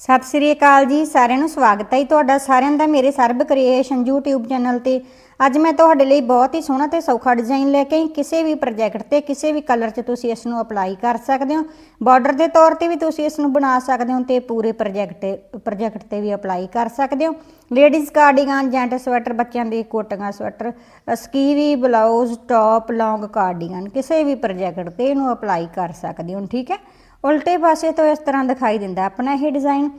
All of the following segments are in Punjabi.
ਸਤਿ ਸ੍ਰੀ ਅਕਾਲ ਜੀ, ਸਾਰਿਆਂ ਨੂੰ ਸਵਾਗਤ ਹੈ ਜੀ ਤੁਹਾਡਾ, ਸਾਰਿਆਂ ਦਾ ਮੇਰੇ ਸਰਬ ਕ੍ਰੀਏਸ਼ਨ YouTube ਚੈਨਲ ਤੇ। ਅੱਜ ਮੈਂ ਤੁਹਾਡੇ ਲਈ ਬਹੁਤ ਹੀ ਸੋਹਣਾ ਤੇ ਸੌਖਾ ਡਿਜ਼ਾਈਨ ਲੈ ਕੇ ਆਈ। ਕਿਸੇ ਵੀ ਪ੍ਰੋਜੈਕਟ ਤੇ, ਕਿਸੇ ਵੀ ਕਲਰ 'ਚ ਤੁਸੀਂ ਇਸ ਨੂੰ ਅਪਲਾਈ ਕਰ ਸਕਦੇ ਹੋ। ਬਾਰਡਰ ਦੇ ਤੌਰ ਤੇ ਵੀ ਤੁਸੀਂ ਇਸ ਨੂੰ ਬਣਾ ਸਕਦੇ ਹੋ ਤੇ ਪੂਰੇ ਪ੍ਰੋਜੈਕਟ ਪ੍ਰੋਜੈਕਟ ਤੇ ਵੀ ਅਪਲਾਈ ਕਰ ਸਕਦੇ ਹੋ। ਲੇਡੀਜ਼ ਕਾਰਡੀਗਨ ਜੈਂਟ ਸਵੈਟਰ ਬੱਚਿਆਂ ਦੇ ਕੋਟੀਆਂ sweater skivvy blouse top long cardigan ਕਿਸੇ ਵੀ ਪ੍ਰੋਜੈਕਟ ਤੇ ਇਹਨੂੰ ਅਪਲਾਈ ਕਰ ਸਕਦੇ ਹੋ, ਠੀਕ ਹੈ? ਉਲਟੇ ਪਾਸੇ ਤੋਂ ਇਸ ਤਰ੍ਹਾਂ ਦਿਖਾਈ ਦਿੰਦਾ ਆਪਣਾ ਇਹ ਡਿਜ਼ਾਈਨ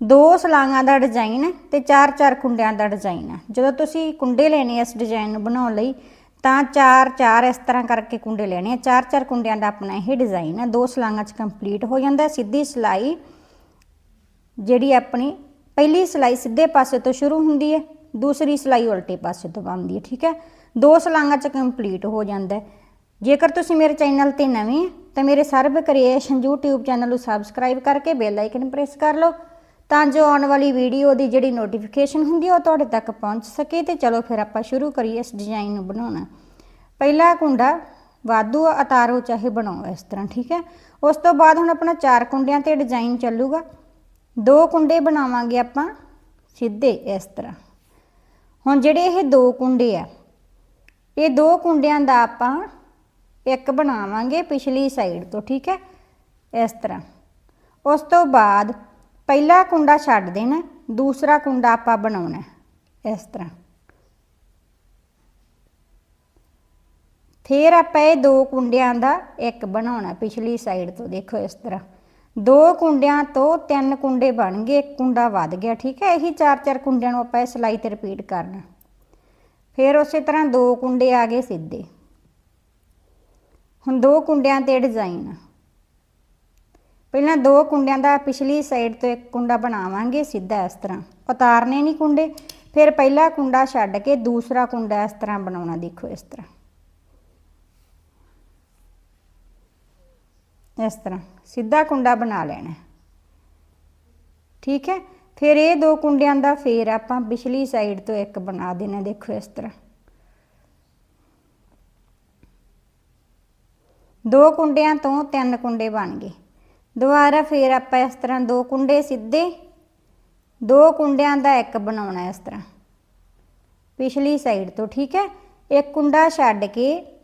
ਦੋ ਸਲਾਂਗਾਂ ਦਾ ਡਿਜ਼ਾਈਨ ਹੈ ਤੇ ਚਾਰ ਚਾਰ ਕੁੰਡਿਆਂ ਦਾ ਡਿਜ਼ਾਈਨ ਹੈ। ਜਦੋਂ ਤੁਸੀਂ ਕੁੰਡੇ ਲੈਣੇ ਇਸ ਡਿਜ਼ਾਈਨ ਨੂੰ ਬਣਾਉਣ ਲਈ, ਤਾਂ ਚਾਰ ਚਾਰ ਇਸ ਤਰ੍ਹਾਂ ਕਰਕੇ ਕੁੰਡੇ ਲੈਣੇ ਆ। ਚਾਰ ਚਾਰ ਕੁੰਡਿਆਂ ਦਾ ਆਪਣਾ ਇਹ ਡਿਜ਼ਾਈਨ ਹੈ। ਦੋ ਸਲਾਂਗਾਂ 'ਚ ਕੰਪਲੀਟ ਹੋ ਜਾਂਦਾ ਸਿੱਧੀ ਸਿਲਾਈ ਜਿਹੜੀ ਆਪਣੀ ਪਹਿਲੀ ਸਿਲਾਈ ਸਿੱਧੇ ਪਾਸੇ ਤੋਂ ਸ਼ੁਰੂ ਹੁੰਦੀ ਹੈ, ਦੂਸਰੀ ਸਿਲਾਈ ਉਲਟੇ ਪਾਸੇ ਤੋਂ ਬਣਦੀ ਹੈ। ਠੀਕ ਹੈ? ਦੋ ਸਲਾਂਗਾਂ 'ਚ ਕੰਪਲੀਟ ਹੋ ਜਾਂਦਾ ਜੇਕਰ ਤੁਸੀਂ ਮੇਰੇ ਚੈਨਲ ਤੇ ਨਵੇਂ ਤਾਂ ਮੇਰੇ ਸਰਬ ਕ੍ਰੀਏਸ਼ਨ YouTube ਚੈਨਲ ਨੂੰ ਸਬਸਕ੍ਰਾਈਬ ਕਰਕੇ ਬੈਲ ਆਈਕਨ ਪ੍ਰੈਸ ਕਰ ਲਓ, ਤਾਂ ਜੋ ਆਉਣ ਵਾਲੀ ਵੀਡੀਓ ਦੀ ਜਿਹੜੀ ਨੋਟੀਫਿਕੇਸ਼ਨ ਹੁੰਦੀ ਉਹ ਤੁਹਾਡੇ ਤੱਕ ਪਹੁੰਚ ਸਕੇ ਤੇ ਚਲੋ ਫਿਰ ਆਪਾਂ ਸ਼ੁਰੂ ਕਰੀਏ ਇਸ ਡਿਜ਼ਾਈਨ ਨੂੰ ਬਣਾਉਣਾ। ਪਹਿਲਾ ਕੁੰਡਾ ਵਾਧੂ ਉਤਾਰੋ ਚਾਹੇ ਬਣਾਓ ਇਸ ਤਰ੍ਹਾਂ, ਠੀਕ ਹੈ? ਉਸ ਤੋਂ ਬਾਅਦ ਹੁਣ ਆਪਣਾ ਚਾਰ ਕੁੰਡਿਆਂ ਤੇ ਡਿਜ਼ਾਈਨ ਚੱਲੂਗਾ। ਦੋ ਕੁੰਡੇ ਬਣਾਵਾਂਗੇ ਆਪਾਂ ਸਿੱਧੇ ਇਸ ਤਰ੍ਹਾਂ। ਹੁਣ ਜਿਹੜੇ ਇਹ ਦੋ ਕੁੰਡੇ ਆ, ਇਹ ਦੋ ਕੁੰਡਿਆਂ ਦਾ ਆਪਾਂ ਇੱਕ ਬਣਾਵਾਂਗੇ ਪਿਛਲੀ ਸਾਈਡ ਤੋਂ, ਠੀਕ ਹੈ? ਇਸ ਤਰ੍ਹਾਂ। ਉਸ ਤੋਂ ਬਾਅਦ ਪਹਿਲਾ ਕੁੰਡਾ ਛੱਡ ਦੇਣਾ, ਦੂਸਰਾ ਕੁੰਡਾ ਆਪਾਂ ਬਣਾਉਣਾ ਇਸ ਤਰ੍ਹਾਂ। ਫਿਰ ਆਪਾਂ ਇਹ ਦੋ ਕੁੰਡਿਆਂ ਦਾ ਇੱਕ ਬਣਾਉਣਾ ਪਿਛਲੀ ਸਾਈਡ ਤੋਂ, ਦੇਖੋ ਇਸ ਤਰ੍ਹਾਂ। ਦੋ ਕੁੰਡਿਆਂ ਤੋਂ ਤਿੰਨ ਕੁੰਡੇ ਬਣ ਗਏ, ਇੱਕ ਕੁੰਡਾ ਵੱਧ ਗਿਆ, ਠੀਕ ਹੈ? ਇਹੀ ਚਾਰ ਚਾਰ ਕੁੰਡਿਆਂ ਨੂੰ ਆਪਾਂ ਇਹ ਸਿਲਾਈ ਤੇ ਰਿਪੀਟ ਕਰਨਾ। ਫਿਰ ਉਸੇ ਤਰ੍ਹਾਂ ਦੋ ਕੁੰਡੇ ਆ ਗਏ ਸਿੱਧੇ। ਹੁਣ ਦੋ ਕੁੰਡਿਆਂ ਤੇ ਡਿਜ਼ਾਈਨ ਪਹਿਲਾਂ ਦੋ ਕੁੰਡਿਆਂ ਦਾ ਪਿਛਲੀ ਸਾਈਡ ਤੋਂ ਇੱਕ ਕੁੰਡਾ ਬਣਾਵਾਂਗੇ ਸਿੱਧਾ ਇਸ ਤਰ੍ਹਾਂ। ਉਤਾਰਨੇ ਨਹੀਂ ਕੁੰਡੇ, ਫਿਰ ਪਹਿਲਾ ਕੁੰਡਾ ਛੱਡ ਕੇ ਦੂਸਰਾ ਕੁੰਡਾ ਇਸ ਤਰ੍ਹਾਂ ਬਣਾਉਣਾ ਦੇਖੋ ਇਸ ਤਰ੍ਹਾਂ। ਇਸ ਤਰ੍ਹਾਂ ਸਿੱਧਾ ਕੁੰਡਾ ਬਣਾ ਲੈਣਾ। ਠੀਕ ਹੈ? ਫਿਰ ਇਹ ਦੋ ਕੁੰਡਿਆਂ ਦਾ ਫੇਰ ਆਪਾਂ ਪਿਛਲੀ ਸਾਈਡ ਤੋਂ ਇੱਕ ਬਣਾ ਦੇਣਾ ਦੇਖੋ ਇਸ ਤਰ੍ਹਾਂ। ਦੋ ਕੁੰਡਿਆਂ ਤੋਂ ਤਿੰਨ ਕੁੰਡੇ ਬਣ ਗਏ। ਦੁਬਾਰਾ ਫੇਰ ਆਪਾਂ ਇਸ ਤਰ੍ਹਾਂ ਦੋ ਕੁੰਡੇ ਸਿੱਧੇ, ਦੋ ਕੁੰਡਿਆਂ ਦਾ ਇੱਕ ਬਣਾਉਣਾ ਇਸ ਤਰ੍ਹਾਂ। ਪਿਛਲੀ ਸਾਈਡ ਤੋਂ, ਠੀਕ ਹੈ? ਇੱਕ ਕੁੰਡਾ ਛੱਡ ਕੇ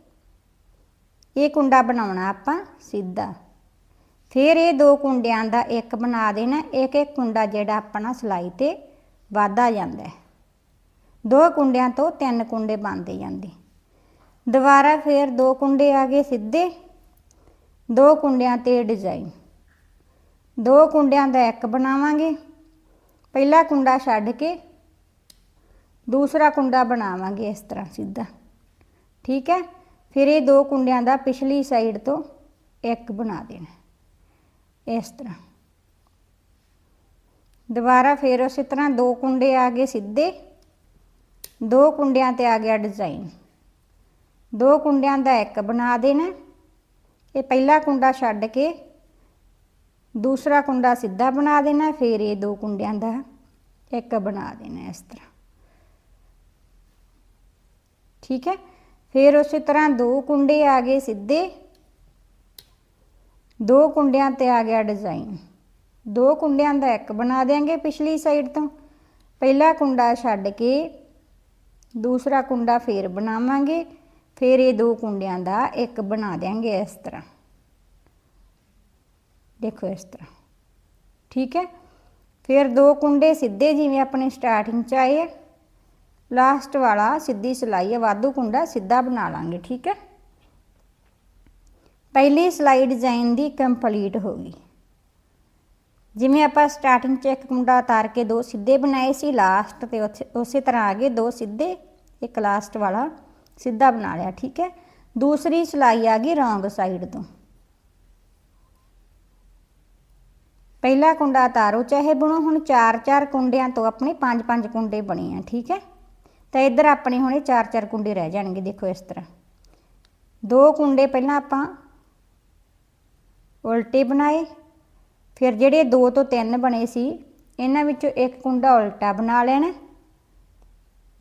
ਇਹ ਕੁੰਡਾ ਬਣਾਉਣਾ ਆਪਾਂ ਸਿੱਧਾ। ਫਿਰ ਇਹ ਦੋ ਕੁੰਡਿਆਂ ਦਾ ਇੱਕ ਬਣਾ ਦੇਣਾ, ਇੱਕ ਇੱਕ ਕੁੰਡਾ ਜਿਹੜਾ ਆਪਣਾ ਸਲਾਈ ਤੇ ਵਾਧਾ ਜਾਂਦਾ ਹੈ। ਦੋ ਕੁੰਡਿਆਂ ਤੋਂ ਤਿੰਨ ਕੁੰਡੇ ਬਣਦੇ ਜਾਂਦੇ। ਦੁਬਾਰਾ ਫਿਰ ਦੋ ਕੁੰਡੇ ਆ ਗਏ ਸਿੱਧੇ। ਦੋ ਕੁੰਡਿਆਂ ਤੇ ਡਿਜ਼ਾਈਨ ਦੋ ਕੁੰਡਿਆਂ ਦਾ ਇੱਕ ਬਣਾਵਾਂਗੇ। ਪਹਿਲਾ ਕੁੰਡਾ ਛੱਡ ਕੇ ਦੂਸਰਾ ਕੁੰਡਾ ਬਣਾਵਾਂਗੇ ਇਸ ਤਰ੍ਹਾਂ ਸਿੱਧਾ। ਠੀਕ ਹੈ? ਫਿਰ ਇਹ ਦੋ ਕੁੰਡਿਆਂ ਦਾ ਪਿਛਲੀ ਸਾਈਡ ਤੋਂ ਇੱਕ ਬਣਾ ਦੇਣਾ ਇਸ ਤਰ੍ਹਾਂ। ਦੁਬਾਰਾ ਫਿਰ ਉਸੇ ਤਰ੍ਹਾਂ ਦੋ ਕੁੰਡੇ ਆ ਗਏ ਸਿੱਧੇ। ਦੋ ਕੁੰਡਿਆਂ ਤੇ ਆ ਗਿਆ ਡਿਜ਼ਾਈਨ ਦੋ ਕੁੰਡਿਆਂ ਦਾ ਇੱਕ ਬਣਾ ਦੇਣਾ ਇਹ ਪਹਿਲਾ ਕੁੰਡਾ ਛੱਡ ਕੇ ਦੂਸਰਾ ਕੁੰਡਾ ਸਿੱਧਾ ਬਣਾ ਦੇਣਾ, ਫਿਰ ਇਹ ਦੋ ਕੁੰਡਿਆਂ ਦਾ ਇੱਕ ਬਣਾ ਦੇਣਾ ਇਸ ਤਰ੍ਹਾਂ। ਠੀਕ ਹੈ? ਫਿਰ ਉਸੇ ਤਰ੍ਹਾਂ ਦੋ ਕੁੰਡੇ ਆ ਗਏ ਸਿੱਧੇ। ਦੋ ਕੁੰਡਿਆਂ ਤੇ ਆ ਗਿਆ ਡਿਜ਼ਾਈਨ। ਦੋ ਕੁੰਡਿਆਂ ਦਾ ਇੱਕ ਬਣਾ ਦੇਾਂਗੇ ਪਿਛਲੀ ਸਾਈਡ ਤੋਂ। ਪਹਿਲਾ ਕੁੰਡਾ ਛੱਡ ਕੇ ਦੂਸਰਾ ਕੁੰਡਾ ਫੇਰ ਬਣਾਵਾਂਗੇ। ਫਿਰ ਇਹ ਦੋ ਕੁੰਡਿਆਂ ਦਾ ਇੱਕ ਬਣਾ ਦੇਾਂਗੇ ਇਸ ਤਰ੍ਹਾਂ। ਦੇਖੋ ਇਸ ਤਰ੍ਹਾਂ। ਠੀਕ ਹੈ? ਫਿਰ ਦੋ ਕੁੰਡੇ ਸਿੱਧੇ ਜਿਵੇਂ ਆਪਣੇ ਸਟਾਰਟਿੰਗ ਚ ਆਏ ਆ। ਲਾਸਟ ਵਾਲਾ ਸਿੱਧੀ ਸਿਲਾਈ ਹੈ ਵਾਧੂ ਕੁੰਡਾ ਸਿੱਧਾ ਬਣਾ ਲਾਂਗੇ, ਠੀਕ ਹੈ? ਪਹਿਲੀ ਸਲਾਈ ਡਿਜ਼ਾਈਨ ਦੀ ਕੰਪਲੀਟ ਹੋ ਗਈ। ਜਿਵੇਂ ਆਪਾਂ ਸਟਾਰਟਿੰਗ 'ਚ ਇੱਕ ਕੁੰਡਾ ਉਤਾਰ ਕੇ ਦੋ ਸਿੱਧੇ ਬਣਾਏ ਸੀ ਲਾਸਟ ਤੇ ਉੱਥੇ- ਉਸੇ ਤਰ੍ਹਾਂ ਆ ਗਏ ਦੋ ਸਿੱਧੇ, ਇੱਕ ਲਾਸਟ ਵਾਲਾ। ਸਿੱਧਾ ਬਣਾ ਲਿਆ, ਠੀਕ ਹੈ? ਦੂਸਰੀ ਸਲਾਈ ਆ ਗਈ ਰੌਂਗ ਸਾਈਡ ਤੋਂ। ਪਹਿਲਾ ਕੁੰਡਾ ਤਾਰੋ, ਚਾਹੇ ਬਣੋ, ਹੁਣ ਚਾਰ ਚਾਰ ਕੁੰਡਿਆਂ ਤੋਂ ਆਪਣੇ ਪੰਜ ਪੰਜ ਕੁੰਡੇ ਬਣੇ ਆ, ਠੀਕ ਹੈ? ਤਾਂ ਇੱਧਰ ਆਪਣੇ ਹੁਣੇ ਚਾਰ ਚਾਰ ਕੁੰਡੇ ਰਹਿ ਜਾਣਗੇ, ਦੇਖੋ ਇਸ ਤਰ੍ਹਾਂ। ਦੋ ਕੁੰਡੇ ਪਹਿਲਾਂ ਆਪਾਂ ਉਲਟੇ ਬਣਾਏ, ਫਿਰ ਜਿਹੜੇ ਦੋ ਤੋਂ ਤਿੰਨ ਬਣੇ ਸੀ, ਇਹਨਾਂ ਵਿੱਚੋਂ ਇੱਕ ਕੁੰਡਾ ਉਲਟਾ ਬਣਾ ਲੈਣਾ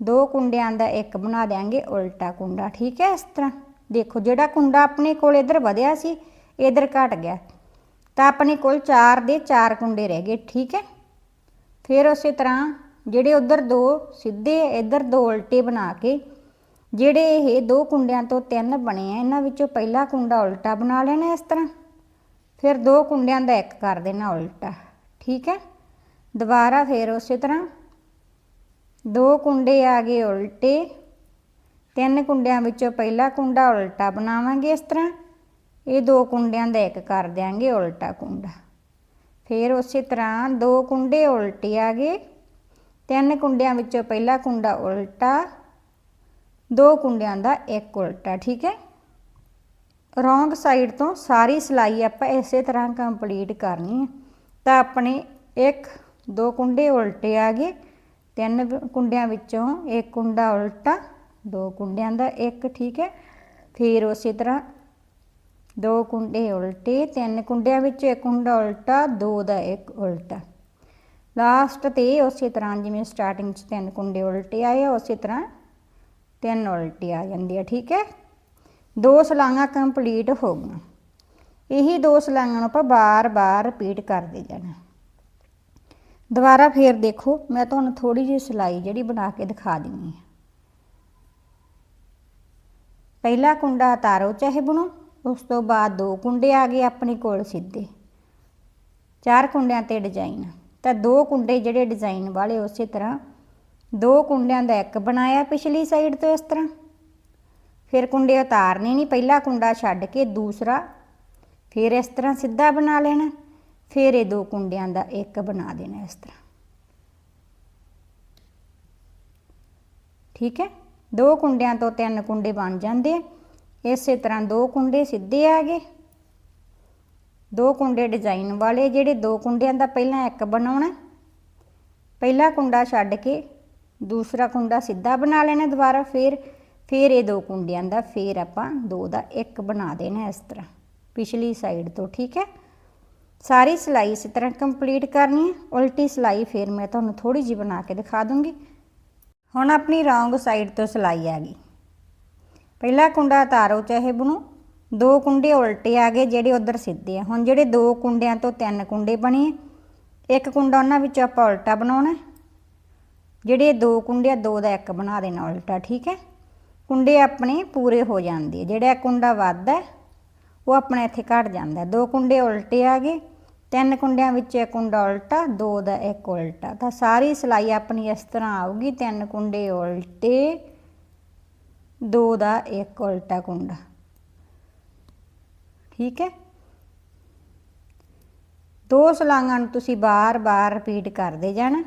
ਦੋ ਕੁੰਡਿਆਂ ਦਾ ਇੱਕ ਬਣਾ ਦੇਾਂਗੇ ਉਲਟਾ ਕੁੰਡਾ, ਠੀਕ ਹੈ ਇਸ ਤਰ੍ਹਾਂ। ਦੇਖੋ, ਜਿਹੜਾ ਕੁੰਡਾ ਆਪਣੇ ਕੋਲ ਇਧਰ ਵਧਿਆ ਸੀ, ਇਧਰ ਘਟ ਗਿਆ। ਤਾਂ ਆਪਣੇ ਕੋਲ 4 ਦੇ 4 ਕੁੰਡੇ ਰਹਿ ਗਏ, ਠੀਕ ਹੈ। ਫਿਰ ਉਸੇ ਤਰ੍ਹਾਂ ਜਿਹੜੇ ਉਧਰ ਦੋ ਸਿੱਧੇ ਇੱਧਰ ਦੋ ਉਲਟੇ ਬਣਾ ਕੇ, ਜਿਹੜੇ ਇਹ ਦੋ ਕੁੰਡਿਆਂ ਤੋਂ ਤਿੰਨ ਬਣੇ ਆ, ਇਹਨਾਂ ਵਿੱਚੋਂ ਪਹਿਲਾ ਕੁੰਡਾ ਉਲਟਾ ਬਣਾ ਲੈਣਾ ਇਸ ਤਰ੍ਹਾਂ। ਫਿਰ ਦੋ ਕੁੰਡਿਆਂ ਦਾ ਇੱਕ ਕਰ ਦੇਣਾ ਉਲਟਾ, ਠੀਕ ਹੈ। ਦੁਬਾਰਾ ਫਿਰ ਉਸੇ ਤਰ੍ਹਾਂ ਦੋ ਕੁੰਡੇ ਆ ਗਏ ਉਲਟੇ। ਤਿੰਨ ਕੁੰਡਿਆਂ ਵਿੱਚੋਂ ਪਹਿਲਾ ਕੁੰਡਾ ਉਲਟਾ ਬਣਾਵਾਂਗੇ ਇਸ ਤਰ੍ਹਾਂ। ਇਹ ਦੋ ਕੁੰਡਿਆਂ ਦਾ ਇੱਕ ਕਰ ਦਿਆਂਗੇ ਉਲਟਾ ਕੁੰਡਾ। ਫਿਰ ਉਸੇ ਤਰ੍ਹਾਂ ਦੋ ਕੁੰਡੇ ਉਲਟੇ ਆ ਗਏ। ਤਿੰਨ ਕੁੰਡਿਆਂ ਵਿੱਚੋਂ ਪਹਿਲਾ ਕੁੰਡਾ ਉਲਟਾ, ਦੋ ਕੁੰਡਿਆਂ ਦਾ ਇੱਕ ਉਲਟਾ, ਠੀਕ ਹੈ? ਰੋਂਗ ਸਾਈਡ ਤੋਂ ਸਾਰੀ ਸਿਲਾਈ ਆਪਾਂ ਇਸੇ ਤਰ੍ਹਾਂ ਕੰਪਲੀਟ ਕਰਨੀ ਹੈ। ਤਾਂ ਆਪਣੇ ਇੱਕ, ਦੋ ਕੁੰਡੇ ਉਲਟੇ ਆ ਗਏ। ਤਿੰਨ ਕੁੰਡਿਆਂ ਵਿੱਚੋਂ ਇੱਕ ਕੁੰਡਾ ਉਲਟਾ ਦੋ ਕੁੰਡਿਆਂ ਦਾ ਇੱਕ ਠੀਕ ਹੈ? ਫਿਰ ਉਸੇ ਤਰ੍ਹਾਂ ਦੋ ਕੁੰਡੇ ਉਲਟੇ ਤਿੰਨ ਕੁੰਡਿਆਂ ਵਿੱਚੋਂ ਇੱਕ ਕੁੰਡਾ ਉਲਟਾ ਦੋ ਦਾ ਇੱਕ ਉਲਟਾ। ਲਾਸਟ ਤੇ ਉਸੇ ਤਰ੍ਹਾਂ ਜਿਵੇਂ ਸਟਾਰਟਿੰਗ 'ਚ ਤਿੰਨ ਕੁੰਡੇ ਉਲਟੇ ਆਏ ਆ, ਉਸੇ ਤਰ੍ਹਾਂ ਤਿੰਨ ਉਲਟੇ ਆ ਜਾਂਦੀ ਆ ਠੀਕ ਹੈ? ਦੋ ਸਲਾਈਆਂ ਕੰਪਲੀਟ ਹੋ ਗਈਆਂ। ਇਹੀ ਦੋ ਸਲਾਈਆਂ ਨੂੰ ਆਪਾਂ ਬਾਰ-ਬਾਰ ਰਿਪੀਟ ਕਰਦੇ ਜਾਣਾ। ਦੁਬਾਰਾ ਫੇਰ ਦੇਖੋ, ਮੈਂ ਤੁਹਾਨੂੰ ਥੋੜੀ ਜਿਹੀ ਸਿਲਾਈ ਜਿਹੜੀ ਬਣਾ ਕੇ ਦਿਖਾ ਦਿੰਨੀ ਹਾਂ। ਪਹਿਲਾ ਕੁੰਡਾ ਉਤਾਰੋ ਚਾਹੇ ਬਣੋ, ਉਸ ਤੋਂ ਬਾਅਦ ਦੋ ਕੁੰਡੇ ਆ ਗਏ ਆਪਣੇ ਕੋਲ ਸਿੱਧੇ। ਚਾਰ ਕੁੰਡਿਆਂ ਤੇ ਡਿਜ਼ਾਈਨ। ਤਾਂ ਦੋ ਕੁੰਡੇ ਜਿਹੜੇ ਡਿਜ਼ਾਈਨ ਵਾਲੇ ਉਸੇ ਤਰ੍ਹਾਂ, ਦੋ ਕੁੰਡਿਆਂ ਦਾ ਇੱਕ ਬਣਾਇਆ ਪਿਛਲੀ ਸਾਈਡ ਤੋਂ ਇਸ ਤਰ੍ਹਾਂ। ਫਿਰ ਕੁੰਡੇ ਉਤਾਰਨੇ ਨਹੀਂ ਪਹਿਲਾ ਕੁੰਡਾ ਛੱਡ ਕੇ ਦੂਸਰਾ, ਫਿਰ ਇਸ ਤਰ੍ਹਾਂ ਸਿੱਧਾ ਬਣਾ ਲੈਣਾ। ਫਿਰ ਇਹ ਦੋ ਕੁੰਡਿਆਂ ਦਾ ਇੱਕ ਬਣਾ ਦੇਣਾ ਇਸ ਤਰ੍ਹਾਂ। ਠੀਕ ਹੈ? ਦੋ ਕੁੰਡਿਆਂ ਤੋਂ ਤਿੰਨ ਕੁੰਡੇ ਬਣ ਜਾਂਦੇ ਆ। ਇਸੇ ਤਰ੍ਹਾਂ ਦੋ ਕੁੰਡੇ ਸਿੱਧੇ ਆ ਗਏ। ਦੋ ਕੁੰਡੇ ਡਿਜ਼ਾਈਨ ਵਾਲੇ ਜਿਹੜੇ ਦੋ ਕੁੰਡਿਆਂ ਦਾ ਪਹਿਲਾਂ ਇੱਕ ਬਣਾਉਣਾ। ਪਹਿਲਾ ਕੁੰਡਾ ਛੱਡ ਕੇ ਦੂਸਰਾ ਕੁੰਡਾ ਸਿੱਧਾ ਬਣਾ ਲੈਣਾ ਦੁਬਾਰਾ ਫਿਰ। ਫਿਰ ਇਹ ਦੋ ਕੁੰਡਿਆਂ ਦਾ ਫਿਰ ਆਪਾਂ ਦੋ ਦਾ ਇੱਕ ਬਣਾ ਦੇਣਾ ਇਸ ਤਰ੍ਹਾਂ। ਪਿਛਲੀ ਸਾਈਡ ਤੋਂ, ਠੀਕ ਹੈ? ਸਾਰੀ ਸਿਲਾਈ ਇਸੇ ਤਰ੍ਹਾਂ ਕੰਪਲੀਟ ਕਰਨੀ ਹੈ। ਉਲਟੀ ਸਿਲਾਈ ਫਿਰ ਮੈਂ ਤੁਹਾਨੂੰ ਥੋੜੀ ਜਿਹੀ ਬਣਾ ਕੇ ਦਿਖਾ ਦੂੰਗੀ। ਹੁਣ ਆਪਣੀ ਰੌਂਗ ਸਾਈਡ ਤੋਂ ਸਿਲਾਈ ਆ ਗਈ। ਪਹਿਲਾ ਕੁੰਡਾ ਉਤਾਰੋ ਚਾਹੇ ਬਣੋ। ਦੋ ਕੁੰਡੇ ਉਲਟੇ ਆ ਗਏ ਜਿਹੜੇ ਉਧਰ ਸਿੱਧੇ ਆ। ਹੁਣ ਜਿਹੜੇ ਦੋ ਕੁੰਡਿਆਂ ਤੋਂ ਤਿੰਨ ਕੁੰਡੇ ਬਣੇ ਇੱਕ ਕੁੰਡਾ ਉਹਨਾਂ ਵਿੱਚ ਆਪਾਂ ਉਲਟਾ ਬਣਾਉਣਾ ਜਿਹੜੇ ਦੋ ਕੁੰਡੇ ਆ ਦੋ ਦਾ ਇੱਕ ਬਣਾ ਦੇਣਾ ਉਲਟਾ ਠੀਕ ਹੈ। ਕੁੰਡੇ ਆਪਣੇ ਪੂਰੇ ਹੋ ਜਾਂਦੇ ਜਿਹੜਾ ਕੁੰਡਾ ਵੱਧਦਾ ਹੈ, ਉਹ ਆਪਣੇ ਇੱਥੇ ਘਟ ਜਾਂਦਾ ਦੋ ਕੁੰਡੇ ਉਲਟੇ ਆ ਗਏ। ਤਿੰਨ ਕੁੰਡਿਆਂ ਵਿੱਚ ਇੱਕ ਕੁੰਡਾ ਉਲਟਾ, ਦੋ ਦਾ ਇੱਕ ਉਲਟਾ। ਤਾਂ ਸਾਰੀ ਸਿਲਾਈ ਆਪਣੀ ਇਸ ਤਰ੍ਹਾਂ ਆਊਗੀ, ਤਿੰਨ ਕੁੰਡੇ ਉਲਟੇ, ਦੋ ਦਾ ਇੱਕ ਉਲਟਾ ਕੁੰਡਾ। ਠੀਕ ਹੈ? ਦੋ ਸਲਾਈਆਂ ਨੂੰ ਤੁਸੀਂ ਬਾਰ-ਬਾਰ ਰਿਪੀਟ ਕਰਦੇ ਜਾਣਾ।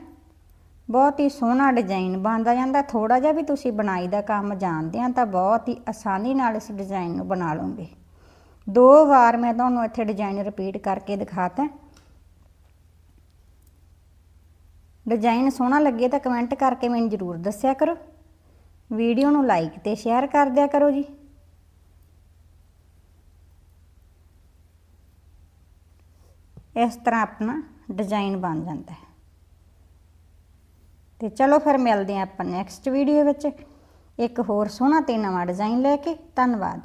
ਬਹੁਤ ਹੀ ਸੋਹਣਾ ਡਿਜ਼ਾਈਨ ਬਣਦਾ ਜਾਂਦਾ। ਥੋੜਾ ਜਿਹਾ ਵੀ ਤੁਸੀਂ ਬਣਾਈ ਦਾ ਕੰਮ ਜਾਣਦੇ ਆ, ਤਾਂ ਬਹੁਤ ਹੀ ਆਸਾਨੀ ਨਾਲ ਇਸ ਡਿਜ਼ਾਈਨ ਨੂੰ ਬਣਾ ਲਓਗੇ। ਦੋ ਵਾਰ ਮੈਂ ਤੁਹਾਨੂੰ ਇੱਥੇ ਡਿਜ਼ਾਈਨ ਰਿਪੀਟ ਕਰਕੇ ਦਿਖਾਤਾ ਡਿਜ਼ਾਈਨ ਸੋਹਣਾ ਲੱਗੇ ਤਾਂ ਕਮੈਂਟ ਕਰਕੇ ਮੈਨੂੰ ਜ਼ਰੂਰ ਦੱਸਿਆ ਕਰੋ। ਵੀਡੀਓ ਨੂੰ ਲਾਈਕ ਤੇ ਸ਼ੇਅਰ ਕਰ ਦਿਆ ਕਰੋ ਜੀ। ਇਸ ਤਰ੍ਹਾਂ ਆਪਣਾ ਡਿਜ਼ਾਈਨ ਬਣ ਜਾਂਦਾ ਹੈ। ਤੇ ਚਲੋ ਫਿਰ ਮਿਲਦੇ ਹਾਂ ਆਪਾਂ ਨੈਕਸਟ ਵੀਡੀਓ ਵਿੱਚ। ਇੱਕ ਹੋਰ ਸੋਹਣਾ ਤੇ ਨਵਾਂ ਡਿਜ਼ਾਈਨ ਲੈ ਕੇ। ਧੰਨਵਾਦ।